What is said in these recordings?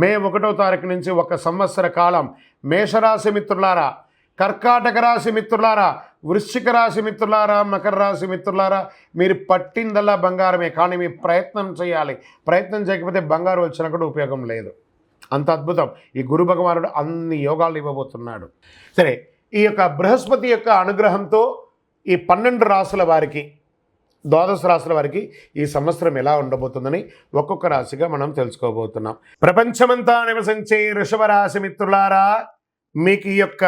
మే ఒకటో తారీఖు నుంచి ఒక సంవత్సర కాలం. మేషరాశి మిత్రులారా కర్కాటక రాశి మిత్రులారా వృశ్చిక రాశి మిత్రులారా మకర రాశి మిత్రులారా మీరు పట్టిందల్లా బంగారమే కానీ మీ ప్రయత్నం చేయాలి. ప్రయత్నం చేయకపోతే బంగారం వచ్చినా కూడా ఉపయోగం లేదు. అంత అద్భుతం. ఈ గురు భగవానుడు అన్ని యోగాలు ఇవ్వబోతున్నాడు. సరే ఈ యొక్క బృహస్పతి యొక్క అనుగ్రహంతో ఈ పన్నెండు రాసుల వారికి ద్వాదశ రాశుల వారికి ఈ సంవత్సరం ఎలా ఉండబోతుందని ఒక్కొక్క రాశిగా మనం తెలుసుకోబోతున్నాం. ప్రపంచమంతా నివసించే ఋషభ రాశి మిత్రులారా మీకు ఈ యొక్క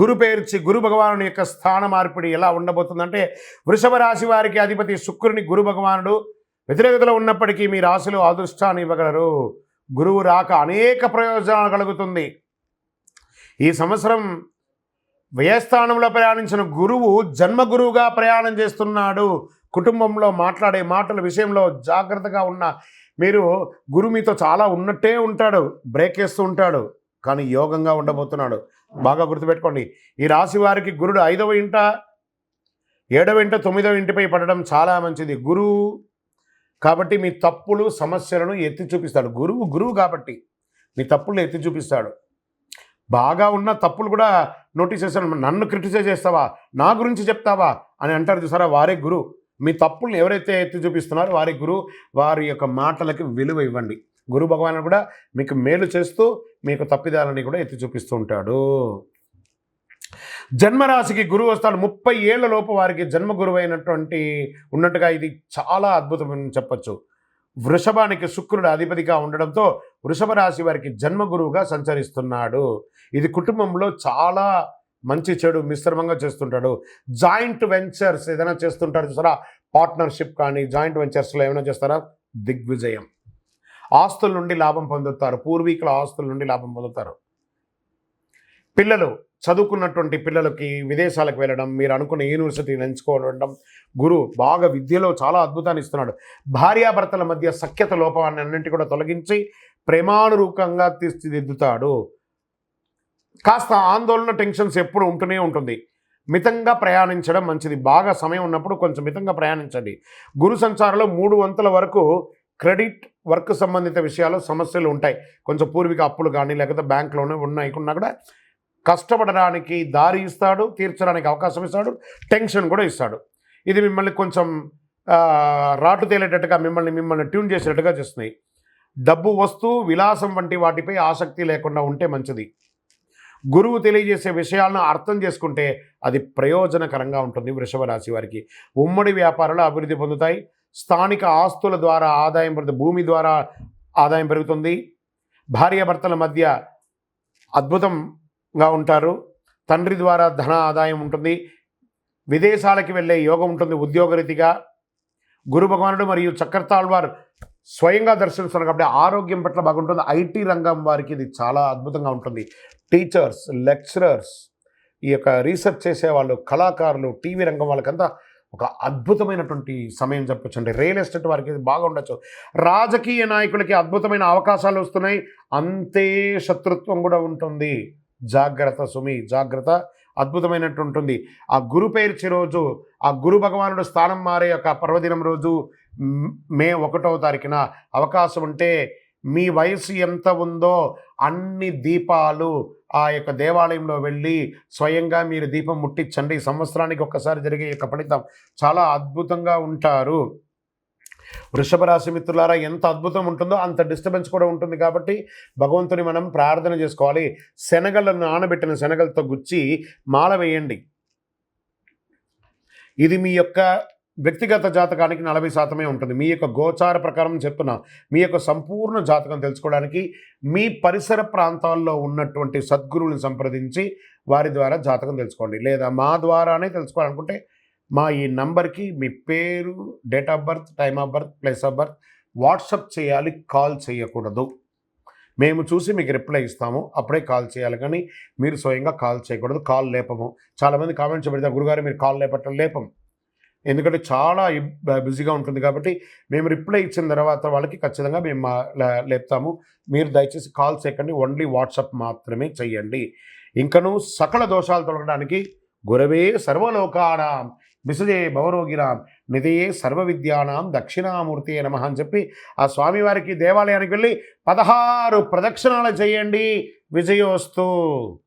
గురు పేర్చి గురు భగవానుడి యొక్క స్థాన మార్పిడి ఎలా ఉండబోతుందంటే వృషభ రాశి వారికి అధిపతి శుక్రుని గురు భగవానుడు వ్యతిరేకతలో ఉన్నప్పటికీ మీ రాశిలో అదృష్టాన్ని ఇవ్వగలరు. గురువు రాక అనేక ప్రయోజనాలు కలుగుతుంది. ఈ సంవత్సరం వ్యయస్థానంలో ప్రయాణించిన గురువు జన్మ గురువుగా ప్రయాణం చేస్తున్నాడు. కుటుంబంలో మాట్లాడే మాటల విషయంలో జాగ్రత్తగా ఉన్న మీరు గురువు మీతో చాలా ఉన్నట్టే ఉంటాడు బ్రేక్ వేస్తూ ఉంటాడు కానీ యోగంగా ఉండబోతున్నాడు. బాగా గుర్తుపెట్టుకోండి ఈ రాశి వారికి గురుడు ఐదవ ఇంట ఏడవ ఇంట తొమ్మిదవ ఇంటిపై పడడం చాలా మంచిది. గురువు కాబట్టి మీ తప్పులు సమస్యలను ఎత్తి చూపిస్తాడు. గురువు గురువు కాబట్టి మీ తప్పులు ఎత్తి చూపిస్తాడు. బాగా ఉన్న తప్పులు కూడా నోటీస్ చేస్తాను నన్ను క్రిటిసైజ్ చేస్తావా? నా గురించి చెప్తావా? అని అంటారు చూసారా? వారే గురువు మీ తప్పుల్ని ఎవరైతే ఎత్తి చూపిస్తున్నారో వారి గురువు వారి యొక్క మాటలకి విలువ ఇవ్వండి. గురు భగవాన్ కూడా మీకు మేలు చేస్తూ మీకు తప్పిదాలని కూడా ఎత్తి చూపిస్తూ ఉంటాడు. జన్మరాశికి గురువు వస్తాడు. ముప్పై ఏళ్ళ లోపు వారికి జన్మ గురువు అయినటువంటి ఉన్నట్టుగా ఇది చాలా అద్భుతమని చెప్పచ్చు. వృషభానికి శుక్రుడు అధిపతిగా ఉండడంతో వృషభ రాశి వారికి జన్మ గురువుగా సంచరిస్తున్నాడు. ఇది కుటుంబంలో చాలా మంచి చెడు మిశ్రమంగా చేస్తుంటాడు. జాయింట్ వెంచర్స్ ఏదైనా చేస్తుంటారు చూసారా? పార్ట్నర్షిప్ కానీ జాయింట్ వెంచర్స్లో ఏమైనా చేస్తారా? దిగ్విజయం. ఆస్తుల నుండి లాభం పొందుతారు. పూర్వీకుల ఆస్తుల నుండి లాభం పొందుతారు. పిల్లలు చదువుకున్నటువంటి పిల్లలకి విదేశాలకు వెళ్ళడం మీరు అనుకున్న యూనివర్సిటీని ఎంచుకోవడం. గురువు బాగా విద్యలో చాలా అద్భుతాన్ని ఇస్తున్నాడు. భార్యాభర్తల మధ్య సఖ్యత లోపాన్ని అన్నింటి కూడా తొలగించి ప్రేమానురూపంగా తీర్చిదిద్దుతాడు. కాస్త ఆందోళన టెన్షన్స్ ఎప్పుడు ఉంటూనే ఉంటుంది. మితంగా ప్రయాణించడం మంచిది. బాగా సమయం ఉన్నప్పుడు కొంచెం మితంగా ప్రయాణించండి. గురు సంచారంలో మూడు వంతుల వరకు క్రెడిట్ వర్క్ సంబంధిత విషయాలు సమస్యలు ఉంటాయి. కొంచెం పూర్వీక అప్పులు కానీ లేకపోతే బ్యాంక్లోనే ఉన్నాయి. ఉన్నా కూడా కష్టపడడానికి దారి ఇస్తాడు తీర్చడానికి అవకాశం ఇస్తాడు టెన్షన్ కూడా ఇస్తాడు. ఇది మిమ్మల్ని కొంచెం రాటు తేలేటట్టుగా మిమ్మల్ని మిమ్మల్ని ట్యూన్ చేసేటట్టుగా చేస్తున్నాయి డబ్బు వస్తువు విలాసం వంటి వాటిపై ఆసక్తి లేకుండా ఉంటే మంచిది. గురువు తెలియజేసే విషయాలను అర్థం చేసుకుంటే అది ప్రయోజనకరంగా ఉంటుంది వృషభ రాశి వారికి. ఉమ్మడి వ్యాపారాలు అభివృద్ధి పొందుతాయి. స్థానిక ఆస్తుల ద్వారా ఆదాయం పెరుగుతుంది. భూమి ద్వారా ఆదాయం పెరుగుతుంది. భార్యాభర్తల మధ్య అద్భుతంగా ఉంటారు. తండ్రి ద్వారా ధన ఆదాయం ఉంటుంది. విదేశాలకి వెళ్ళే యోగం ఉంటుంది ఉద్యోగరీతిగా. గురు భగవానుడు మరియు చక్రతాళ్వారు స్వయంగా దర్శిస్తున్నారు కాబట్టి ఆరోగ్యం పట్ల బాగుంటుంది. ఐటీ రంగం వారికి ఇది చాలా అద్భుతంగా ఉంటుంది. టీచర్స్ లెక్చరర్స్ ఈ యొక్క రీసెర్చ్ చేసేవాళ్ళు కళాకారులు టీవీ రంగం వాళ్ళకంతా ఒక అద్భుతమైనటువంటి సమయం చెప్పొచ్చు అంటే రియల్ ఎస్టేట్ వారికి ఇది రాజకీయ నాయకులకి అద్భుతమైన అవకాశాలు వస్తున్నాయి. అంతే శత్రుత్వం కూడా ఉంటుంది. జాగ్రత్త సుమి జాగ్రత్త అద్భుతమైనట్టు ఉంటుంది ఆ గురు పేర్చి రోజు ఆ గురు భగవానుడు స్థానం మారే యొక్క పర్వదినం రోజు మే ఒకటవ తారీఖున అవకాశం ఉంటే మీ వయసు ఎంత ఉందో అన్ని దీపాలు ఆ యొక్క దేవాలయంలో వెళ్ళి స్వయంగా మీరు దీపం ముట్టించండి. సంవత్సరానికి ఒక్కసారి జరిగే యొక్క ఫలితం చాలా అద్భుతంగా ఉంటారు. వృషభ రాశి మిత్రులారా ఎంత అద్భుతం ఉంటుందో అంత డిస్టర్బెన్స్ కూడా ఉంటుంది కాబట్టి భగవంతుని మనం ప్రార్థన చేసుకోవాలి. శనగలను నానబెట్టిన శనగలతో గుచ్చి మాల వేయండి. ఇది మీ యొక్క వ్యక్తిగత జాతకానికి నలభై శాతమే ఉంటుంది. మీ యొక్క గోచార ప్రకారం చెప్తున్నా మీ యొక్క సంపూర్ణ జాతకం తెలుసుకోవడానికి మీ పరిసర ప్రాంతాల్లో ఉన్నటువంటి సద్గురువుని సంప్రదించి వారి ద్వారా జాతకం తెలుసుకోండి. లేదా మా ద్వారానే తెలుసుకోవాలనుకుంటే మా ఈ నంబర్కి మీ పేరు date of birth time of birth place of birth WhatsApp చేయాలి కాల్ చేయకూడదు. మేము చూసి మీకు రిప్లై ఇస్తాము అప్పుడే కాల్ చేయాలి. కానీ మీరు స్వయంగా కాల్ చేయకూడదు కాల్ లేపము. చాలామంది కామెంట్స్ పెడతారు గురుగారు మీరు కాల్ లేపటం లేపం. ఎందుకంటే చాలా బిజీగా ఉంటుంది కాబట్టి మేము రిప్లై ఇచ్చిన తర్వాత వాళ్ళకి ఖచ్చితంగా మేము మా- లే- లేపుతాము. మీరు దయచేసి కాల్ చేయకండి. ఓన్లీ వాట్సాప్ మాత్రమే చెయ్యండి. ఇంకను సకల దోషాలు తొలగడానికి గురవే సర్వలోకానాం విసజే భవరోగినాం నిధయే సర్వ విద్యానాం దక్షిణామూర్తి నమ అని చెప్పి ఆ స్వామివారికి దేవాలయానికి వెళ్ళి పదహారు ప్రదక్షిణాలు చేయండి విజయోస్తు.